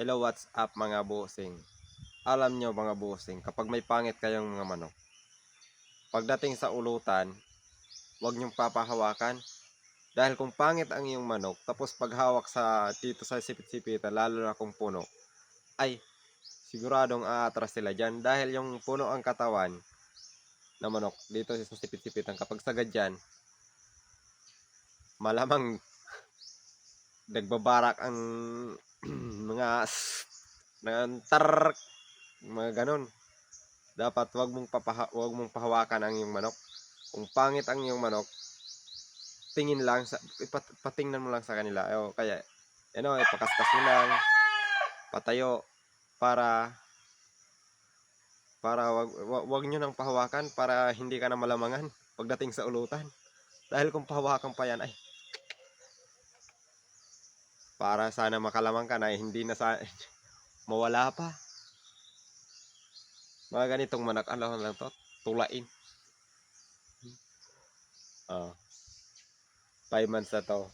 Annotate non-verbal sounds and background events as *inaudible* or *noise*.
Hello, what's up mga bossing? Alam nyo mga bossing, kapag may pangit kayong mga manok, pagdating sa ulutan, huwag nyong papahawakan. Dahil kung pangit ang iyong manok, tapos paghawak sa dito sa sipit-sipitan, lalo na kung puno, ay siguradong aatras sila dyan. Dahil yung puno ang katawan na manok dito sa sipit-sipitan, kapag sagad dyan, malamang *laughs* nagbabarak ang mga s- mga tar mga ganon dapat wag mong papaha, wag mong pahawakan ang iyong manok. Kung pangit ang iyong manok tingin lang sa ipat, patingnan mo lang sa kanila. O kaya ano ipakaskas mo lang patayo para para wag, wag, wag nyo nang pahawakan para hindi ka na malamangan pagdating sa ulutan. Dahil kung pahawakan pa yan ay para sana makalamang ka na eh, hindi na sa *laughs* mawala pa. Mga ganitong manak ano lang to tulain. Oh five months na to